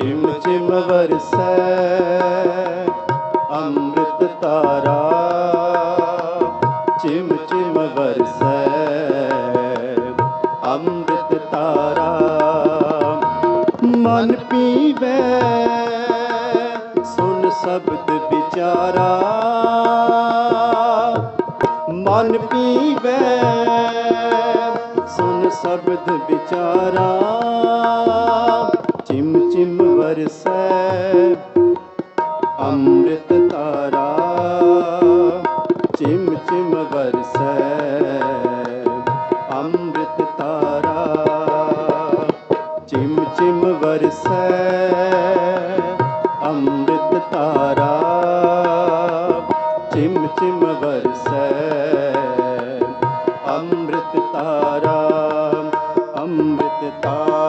ਚਿਮ ਚਿਮ ਵਰਸੈ, ਅੰਮ੍ਰਿਤ ਤਾਰਾ। ਚਿਮ ਚਿਮ ਵਰਸੈ, ਅੰਮ੍ਰਿਤ ਤਾਰਾ। ਮਨ ਪੀਵੈ, ਸੁਨ ਸ਼ਬਦ ਵਿਚਾਰਾ। ਮਨ ਪੀਵੈ, ਸੁਨ ਸ਼ਬਦ ਵਿਚਾਰਾ। ਵਰਸੈ, ਅੰਮ੍ਰਿਤ ਤਾਰਾ ਚਿਮ ਚਿਮ ਅੰਮ੍ਰਿਤ ਤਾਰਾ ਚਿਮ ਚਿਮ ਵਰਸੈ, ਅੰਮ੍ਰਿਤ ਤਾਰਾ ਚਿਮ ਚਿਮ ਅੰਮ੍ਰਿਤ ਤਾਰਾ ਅੰਮ੍ਰਿਤ ਤਾਰਾ